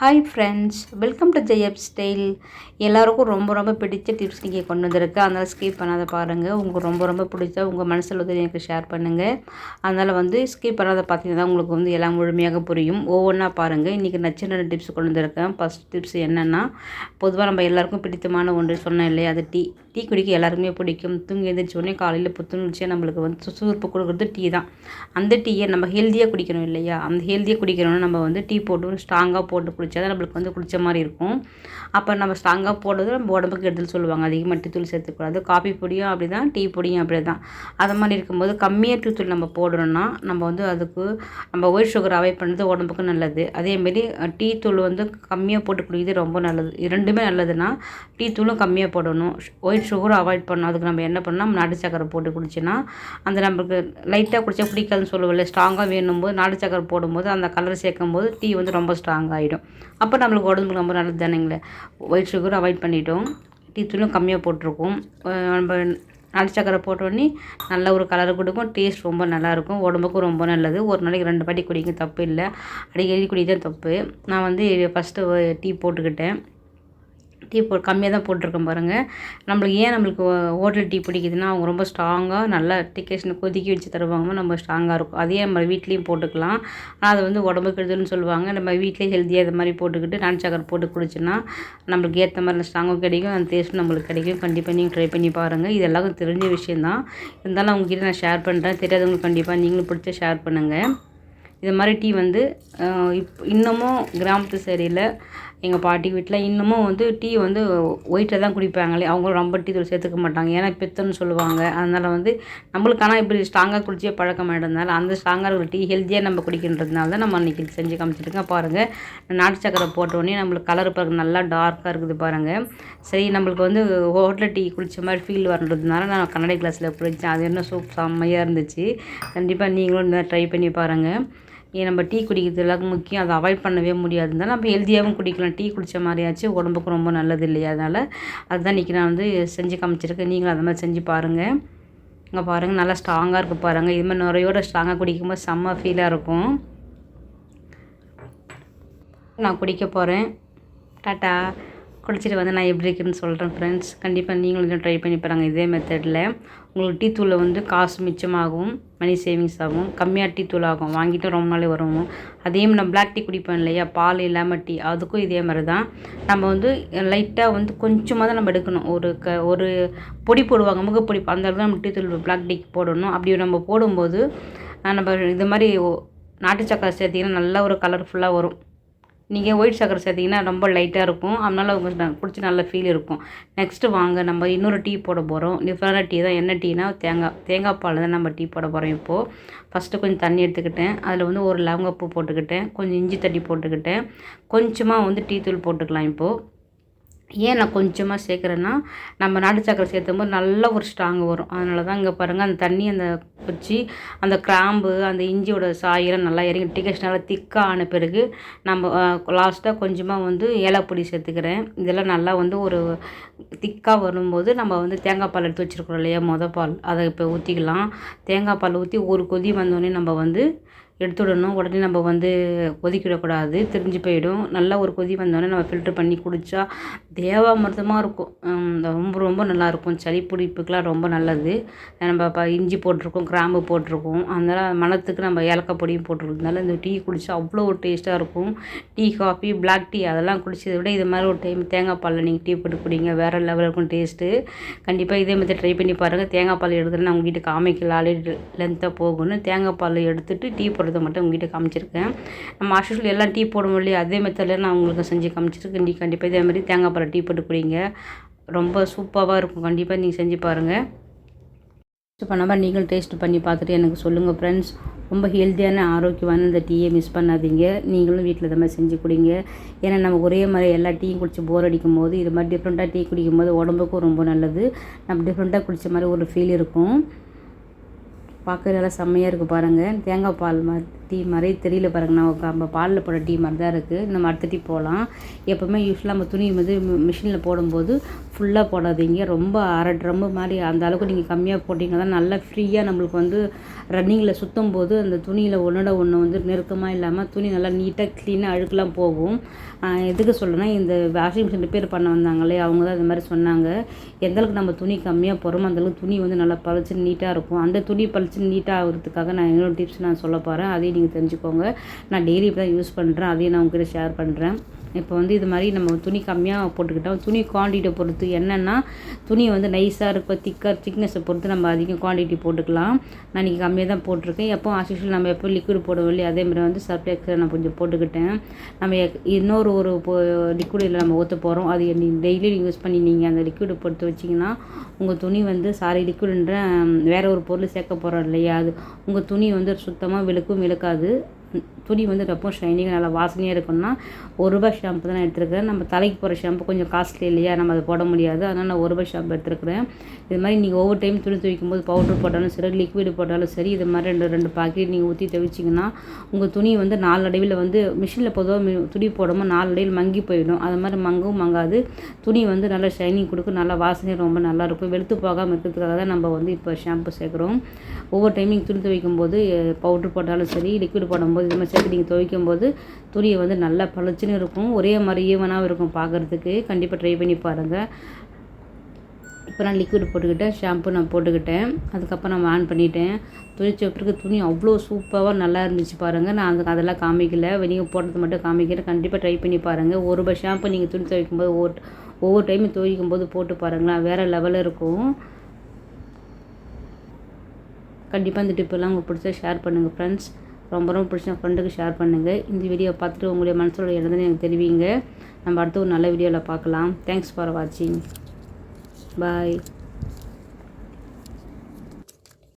Hi friends welcome to Jeya style எல்லாருக்கும் ரொம்ப ரொம்ப பிடிச்ச டிப்ஸ் நீங்கள் கொண்டு வந்திருக்கு. அதனால் ஸ்கிப் பண்ணாத பாருங்கள் உங்களுக்கு ரொம்ப ரொம்ப பிடிச்சா உங்கள் மனசில் வந்து எனக்கு ஷேர் பண்ணுங்கள் அதனால் வந்து ஸ்கிப் பண்ணாத பார்த்தீங்கன்னா உங்களுக்கு வந்து எல்லாம் முழுமையாக புரியும். ஒவ்வொன்றா பாருங்கள் இன்றைக்கி நச்சு டிப்ஸ் கொண்டு வந்திருக்கேன். ஃபஸ்ட் டிப்ஸ் என்னென்னா பொதுவாக நம்ம எல்லாருக்கும் பிடித்தமான ஒன்று சொன்னேன் இல்லையா? அது டீ. டீ குடிக்க எல்லாருக்குமே பிடிக்கும். தூங்கி எழுந்திரிச்சோடனே காலையில் புத்துணர்ச்சியாக நம்மளுக்கு வந்து சுறுசுறுப்பு கொடுக்குறது டீ தான். அந்த டீயை நம்ம ஹெல்த்தியாக குடிக்கணும் இல்லையா? அந்த ஹெல்த்தியாக குடிக்கணும்னா நம்ம வந்து டீ போட்டு ஸ்ட்ராங்காக போட்டு குளித்தா தான் நம்மளுக்கு வந்து குடித்த மாதிரி இருக்கும். அப்போ நம்ம ஸ்ட்ராங்காக போடுறது நம்ம உடம்புக்கு எடுத்து சொல்லுவாங்க. அதிகமாக டீ தூள் சேர்த்துக்கூடாது. காஃபி பொடியும் அப்படி தான் டீ பொடியும் அப்படி தான் அது மாதிரி இருக்கும்போது கம்மியாக டீ தூள் நம்ம போடணுன்னா நம்ம வந்து அதுக்கு நம்ம ஒயிட் சுகர் அவாய்ட் பண்ணுறது உடம்புக்கு நல்லது. அதேமாரி டீ தூள் வந்து கம்மியாக போட்டு குடிக்கிறது ரொம்ப நல்லது. இரண்டுமே நல்லதுன்னா டீ தூளும் கம்மியாக போடணும். ஒயிட் சுகரும் அவாய்ட் பண்ணணும். அதுக்கு நம்ம என்ன பண்ணால் நாட்டு சக்கரை போட்டு குடிச்சோன்னா அந்த நம்மளுக்கு லைட்டாக குடித்தா பிடிக்காதுன்னு சொல்லுவோம்ல ஸ்ட்ராங்காக வேணும் போது நாட்டு சக்கரை போடும்போது அந்த கலர் சேர்க்கும் போது டீ வந்து ரொம்ப ஸ்ட்ராங் ஆகிடும் அப்போ நம்மளுக்கு உடம்புக்கு ரொம்ப நல்லது தானேங்களே? ஒயிட் சுகர் அவாய்ட் பண்ணிட்டோம். டீ தூளும் கம்மியாக போட்டிருக்கோம். நம்ம நாட்டு சக்கரை போட்டோடனே நல்ல ஒரு கலர் கொடுக்கும். டேஸ்ட் ரொம்ப நல்லாயிருக்கும். உடம்புக்கும் ரொம்ப நல்லது. ஒரு நாளைக்கு ரெண்டு பாட்டி குடிக்க தப்பு இல்லை. அடிக்கடி குடிக்க தப்பு. நான் வந்து ஃபஸ்ட்டு டீ போட்டுக்கிட்டேன். டீ போ கம்மியாக தான் போட்டிருக்கேன் பாருங்கள் நம்மளுக்கு ஏன் நம்மளுக்கு ஹோட்டல் டீ பிடிக்குதுன்னா அவங்க ரொம்ப ஸ்ட்ராங்காக நல்லா டிக்கேஷனை கொதிக்க வச்சு தருவாங்க. நம்ம ஸ்ட்ராங்காக இருக்கும். அதே நம்ம வீட்லேயும் போட்டுக்கலாம். ஆனால் அது வந்து உடம்புக்கு கெடுதல்னு சொல்லுவாங்க. நம்ம வீட்லேயே ஹெல்த்தியாக இது மாதிரி போட்டுக்கிட்டு நான் சக்கரை போட்டு குடிச்சோன்னா நம்மளுக்கு ஏற்ற மாதிரி ஸ்ட்ராங்கும் கிடைக்கும். அந்த டேஸ்ட்டும் நம்மளுக்கு கிடைக்கும். கண்டிப்பாக நீங்கள் ட்ரை பண்ணி பாருங்கள் இது தெரிஞ்ச விஷயந்தான் இருந்தாலும் அவங்ககிட்ட நான் ஷேர் பண்ணுறேன் தெரியாதவங்களுக்கு கண்டிப்பாக நீங்களும் பிடிச்ச ஷேர் பண்ணுங்கள் இது மாதிரி டீ வந்து இப் இன்னமும் கிராமத்து சைடில் எங்கள் பாட்டி வீட்டில் இன்னமும் வந்து டீ வந்து ஒயிட்டில் தான் குடிப்பாங்களே. அவங்களும் ரொம்ப டீ தூள் சேர்த்துக்க மாட்டாங்க. ஏன்னா பித்தன்னு சொல்லுவாங்க. அதனால் வந்து நம்மளுக்கு ஆனால் இப்படி ஸ்ட்ராங்காக குடிச்சே பழக்கம் ஆகிடுறதுனால அந்த ஸ்ட்ராங்காக இருக்கிற டீ ஹெல்த்தியாக நம்ம குடிக்கின்றதுனால தான் நம்ம அன்றைக்கி செஞ்சு காமிச்சிருக்கேன். பாருங்கள் நாட்டு சக்கரை போட்டோடனே நம்மளுக்கு கலர் பாருங்கள் நல்லா டார்க்காக இருக்குது பாருங்கள் சரி நம்மளுக்கு வந்து ஹோட்டலில் டீ குடித்த மாதிரி ஃபீல் வரன்றதுனால நான் கண்ணாடி கிளாஸில் குடித்தேன் அது என்ன சூப் செம்மையாக இருந்துச்சு. கண்டிப்பாக நீங்களும் ட்ரை பண்ணி பாருங்கள் நம்ம டீ குடிக்கிறது எல்லாருக்கும் முக்கியம். அதை அவாய்ட் பண்ணவே முடியாதுனால நம்ம ஹெல்த்தியாகவும் குடிக்கலாம். டீ குடித்த மாதிரியாச்சு உடம்புக்கு ரொம்ப நல்லது இல்லையா? அதனால் அதுதான் இன்றைக்கி நான் வந்து செஞ்சு காமிச்சிருக்கேன். நீங்களும் அதை மாதிரி செஞ்சு பாருங்கள் இங்கே பாருங்கள் நல்லா ஸ்ட்ராங்காக இருக்குது பாருங்கள் இது மாதிரி நிறையோட ஸ்ட்ராங்காக குடிக்கும்போது செம்ம ஃபீலாக இருக்கும். நான் குடிக்க போகிறேன் டாட்டா. குடிச்சிட்டு வந்து நான் எப்படி இருக்குன்னு சொல்கிறேன் ஃப்ரெண்ட்ஸ் கண்டிப்பாக நீங்களும் இதை ட்ரை பண்ணி பாருங்கள் இதே மெத்தடில் உங்களுக்கு டீ தூளில் வந்து காசு மிச்சமாகும் மணி சேவிங்ஸ் ஆகும் கம்மியாக டீ தூள் ஆகும். வாங்கிட்டு ரொம்ப நாளே வரும் அதே நம்ம பிளாக் டீ குடிப்போம் இல்லையா? பால் இல்லாமல் டீ. அதுக்கும் இதே மாதிரி தான் நம்ம வந்து லைட்டாக வந்து கொஞ்சமாக தான் நம்ம எடுக்கணும். ஒரு க ஒரு பொடி போடுவாங்க. முகப்பொடி. அந்த அளவுக்கு நம்ம டீ தூள் பிளாக் டீ போடணும். அப்படி நம்ம போடும்போது நம்ம இது மாதிரி நாட்டு சக்கரை சேர்த்திங்கன்னா நல்ல ஒரு கலர்ஃபுல்லாக வரும். நீங்கள் ஒயிட் சக்கரை சேர்த்திங்கன்னா ரொம்ப லைட்டாக இருக்கும். அதனால் உங்களுக்கு குடிச்சு நல்ல ஃபீல் இருக்கும். நெக்ஸ்ட்டு வாங்க நம்ம இன்னொரு டீ போட போகிறோம் டிஃப்ரெண்டாக டீ தான் என்ன டீனா தேங்காய் தேங்காய் பால் தான் நம்ம டீ போட போகிறோம் இப்போது ஃபஸ்ட்டு கொஞ்சம் தண்ணி எடுத்துக்கிட்டேன். அதில் வந்து ஒரு லவங்கப்பூ போட்டுக்கிட்டேன். கொஞ்சம் இஞ்சி தட்டி போட்டுக்கிட்டேன். கொஞ்சமாக வந்து டீ தூள் போட்டுக்கலாம் இப்போது ஏன் நான் கொஞ்சமாக சேர்க்குறேன்னா நம்ம நாட்டு சக்கரை சேர்த்தும் போது நல்ல ஒரு ஸ்ட்ராங் வரும். அதனால தான் இங்கே பாருங்கள் அந்த தண்ணி அந்த வச்சு அந்த கிராம்பு அந்த இஞ்சியோட சாயெல்லாம் நல்லா இறங்கி டிகேஷன் நல்லா திக்காக ஆன பிறகு நம்ம லாஸ்ட்டாக கொஞ்சமாக வந்து ஏலப்பொடி சேர்த்துக்கிறேன். இதெல்லாம் நல்லா வந்து ஒரு திக்காக வரும்போது நம்ம வந்து தேங்காய் பால் எடுத்து வச்சுருக்குறோம் இல்லையா மொதல் பால். அதை இப்போ ஊற்றிக்கலாம் தேங்காய் பால் ஊற்றி ஒரு கொதி வந்தோடனே நம்ம வந்து எடுத்துடணும். உடனே நம்ம வந்து கொதிக்க விடக்கூடாது திரிஞ்சு போயிடும். நல்லா ஒரு கொதி வந்தோடனே நம்ம ஃபில்ட்ரு பண்ணி குடித்தா தேவாமிர்தமாக இருக்கும். ரொம்ப ரொம்ப நல்லாயிருக்கும் சளி பிடிப்புக்கெலாம் ரொம்ப நல்லது. நம்ம இப்போ இஞ்சி போட்டிருக்கோம் கிராம்பு போட்டிருக்கோம். அதனால் மணத்துக்கு நம்ம ஏலக்காய் பொடியும் போட்டிருக்கனால இந்த டீ குடித்தா அவ்வளோ ஒரு டேஸ்ட்டாக இருக்கும். டீ காஃபி பிளாக் டீ அதெல்லாம் குடித்ததை விட இது மாதிரி ஒரு டைம் தேங்காய் பாலில் நீங்கள் டீ போட்டு குடிங்க. வேறு லெவலில் இருக்கும் டேஸ்ட்டு கண்டிப்பாக இதே மாதிரி ட்ரை பண்ணி பாருங்கள் தேங்காய் பால் எடுத்துகிட்டு நான் உங்ககிட்ட காமிக்கல. ஆல்ரெடி லென்த்தாக போகணும் தேங்காய் பால் எடுத்துகிட்டு டீ போடுறத மட்டும் உங்ககிட்ட காமிச்சிருக்கேன். நம்ம ஆஷுஷுவல் எல்லாம் டீ போடும் இல்லையா? அதே மெத்தடில் நான் உங்களுக்கு செஞ்சு காமிச்சிருக்கேன். நீ கண்டிப்பாக இதே மாதிரி தேங்காய் பழம் டீ போட்டு குடிங்க. ரொம்ப சூப்பராக இருக்கும். கண்டிப்பாக நீங்கள் செஞ்சு பாருங்கள் டேஸ்ட் பண்ணாமல் நீங்களும் டேஸ்ட் பண்ணி பார்த்துட்டு எனக்கு சொல்லுங்கள் ஃப்ரெண்ட்ஸ் ரொம்ப ஹெல்த்தியான ஆரோக்கியமான இந்த டீயை மிஸ் பண்ணாதீங்க. நீங்களும் வீட்டில் இதை மாதிரி செஞ்சு குடிங்க. ஏன்னா நம்ம ஒரே மாதிரி எல்லா டீயும் குடிச்சு போர் அடிக்கும் போது இது மாதிரி டிஃப்ரெண்ட்டாக டீ குடிக்கும் போது உடம்புக்கும் ரொம்ப நல்லது. நம்ம டிஃப்ரெண்ட்டாக குடித்த மாதிரி ஒரு ஃபீல் இருக்கும். பார்க்க நல்லா செம்மையாக இருக்குது பாருங்கள் தேங்காய் பால் மாதிரி டீ மாதிரி தெரியல பாருங்கள் நான் நம்ம பாலில் போட டீ மாதிரி தான் இருக்குது நம்ம அடுத்த டீ போகலாம் எப்போவுமே யூஸ்வலாக நம்ம துணி வந்து மிஷினில் போடும்போது ஃபுல்லாக போடாதீங்க. ரொம்ப அரை ட்ரம்மு மாதிரி அந்த அளவுக்கு நீங்கள் கம்மியாக போட்டிங்கன்னா தான் நல்லா ஃப்ரீயாக நம்மளுக்கு வந்து ரன்னிங்கில் சுற்றும் போது அந்த துணியில் ஒன்றோட ஒன்று வந்து நெருக்கமாக இல்லாமல் துணி நல்லா நீட்டாக க்ளீனாக அழுக்கெலாம் போகும். எதுக்கு சொல்கிறேன்னா இந்த வாஷிங் மிஷின் ரிப்பேர் பண்ண வந்தாங்களே அவங்க தான் இந்த மாதிரி சொன்னாங்க. எந்தளவுக்கு நம்ம துணி கம்மியாக போகிறோமோ அந்தளவுக்கு துணி வந்து நல்லா பளிச்சுன்னு நீட்டாக இருக்கும். அந்த துணி பளிச்சுன்னு நீட்டாக ஆகிறதுக்காக நான் இன்னொரு டிப்ஸ் நான் சொல்ல போகிறேன் அதையும் நீங்கள் தெரிஞ்சுக்கோங்க. நான் டெய்லி இப்போ தான் யூஸ் பண்ணுறேன் அதையும் நான் உங்ககிட்ட ஷேர் பண்ணுறேன் இப்போ வந்து இது மாதிரி நம்ம துணி கம்மியாக போட்டுக்கிட்டோம். துணி குவான்டிட்டியை பொறுத்து என்னென்னா துணி வந்து நைஸாக இருக்கும் திக்காக திக்னஸை பொறுத்து நம்ம அதிகம் குவான்டிட்டி போட்டுக்கலாம். நான் இன்றைக்கி கம்மியாக தான் போட்டிருக்கேன். எப்போ ஆஸ்யூஷுவல் நம்ம எப்போ லிக்விட் போடுவோம் இல்லையா அதே மாதிரி வந்து சர்ஃப் நான் கொஞ்சம் போட்டுக்கிட்டேன். நம்ம இன்னொரு ஒரு லிக்விடில் நம்ம ஊற்ற போகிறோம் அது டெய்லி யூஸ் பண்ணி நீங்கள் அந்த லிக்விடை பொறுத்து வச்சிங்கன்னா உங்கள் துணி வந்து சாரி லிக்விடுன்ற வேறு ஒரு பொருள் சேர்க்க போகிறோம் இல்லையா அது உங்கள் துணி வந்து சுத்தமாக விழுக்கும் விழுக்காது. துணி வந்து ரொம்ப ஷைனிங்காக நல்லா வாசனையாக இருக்கும்னா ஒரு ரூபாய் ஷாம்பு தான் நான் எடுத்துருக்கிறேன். நம்ம தலைக்கு போகிற ஷாம்பு கொஞ்சம் காஸ்ட்லி இல்லையா? நம்ம அதை போட முடியாது. அதனால் நான் ஒரு ரூபாய் ஷாம்பு எடுத்துருக்கிறேன். இது மாதிரி நீங்கள் ஒவ்வொரு டைம் துணி துவைக்கும் போது பவுட்ரு போட்டாலும் சரி லிக்விடு போட்டாலும் சரி இது மாதிரி ரெண்டு ரெண்டு பாக்கெட் நீங்கள் ஊற்றி துவைச்சிங்கன்னா உங்கள் துணி வந்து நாலடைவில் வந்து மிஷினில் பொதுவாக துணி போடாமல் நாலடைவில் மங்கி போயிடும். அது மாதிரி மங்கவும் மங்காது. துணி வந்து நல்லா ஷைனிங் கொடுக்கும் நல்லா வாசனை ரொம்ப நல்லாயிருக்கும் வெளுத்து போகாமல் இருக்கிறதுக்காக தான் நம்ம வந்து இப்போ ஷாம்பு சேர்க்குறோம். ஒவ்வொரு டைம் நீங்கள் துணி துவைக்கும் போது பவுட்ரு போட்டாலும் சரி லிக்விட் போடும்போது இது மாதிரி சேர்த்து நீங்கள் துவைக்கும் போது துணியை வந்து நல்லா பளிச்சுன்னு இருக்கும். ஒரே மாதிரி ஈவனாகவும் இருக்கும் பார்க்குறதுக்கு கண்டிப்பாக ட்ரை பண்ணி பாருங்கள் இப்போ நான் லிக்விட் போட்டுக்கிட்டேன். ஷாம்பு நான் போட்டுக்கிட்டேன். அதுக்கப்புறம் நான் ஆன் பண்ணிட்டேன். துணிச்ச பிறகு துணி அவ்வளோ சூப்பராக நல்லா இருந்துச்சு பாருங்கள் நான் அதுக்கு அதெல்லாம் காமிக்கல. நீங்கள் போடுறது மட்டும் காமிக்கிறேன் கண்டிப்பாக ட்ரை பண்ணி பாருங்கள் ஒரு ரூபாய் ஷாம்பு நீங்கள் துணி துவைக்கும் போது ஒவ்வொரு ஒவ்வொரு டைமும் துவைக்கும் போது போட்டு பாருங்களேன். வேறு லெவலில் இருக்கும். கண்டிப்பாக இந்த டிப்பெல்லாம் உங்களுக்கு பிடிச்சா ஷேர் பண்ணுங்கள் ஃப்ரெண்ட்ஸ் ரொம்ப ரொம்ப பிடிச்ச ஃப்ரெண்டுக்கு ஷேர் பண்ணுங்கள் இந்த வீடியோ பார்த்துட்டு உங்களுடைய மனசோட எழுதுன்னு எனக்கு தெரிவிங்க. நம்ம அடுத்து ஒரு நல்ல வீடியோவில் பார்க்கலாம். தேங்க்ஸ் ஃபார் வாட்சிங் பாய்